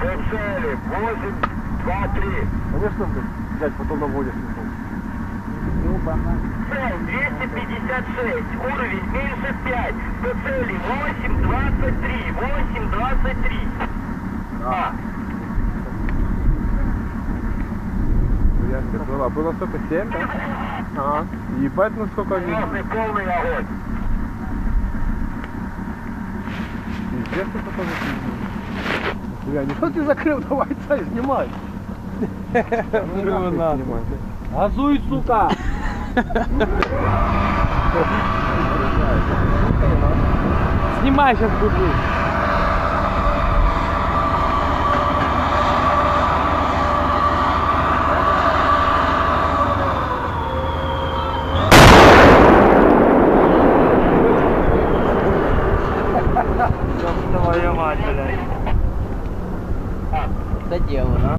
До цели. 8, 2, 3. Конечно, блядь, потом наводишь. Цель 256. Уровень меньше 5. До цели 8, 23. 8, 23. А. Я сказал, а было сколько? 7, да? Ага. Ебать, ну сколько они... Полный, полный огонь. Пиздец, это тоже пиздец. Бля, не что ты закрыл, давай, нахуй снимай. Газуй, сука! Снимай сейчас буду. Твою мать, блядь. tới chiều nó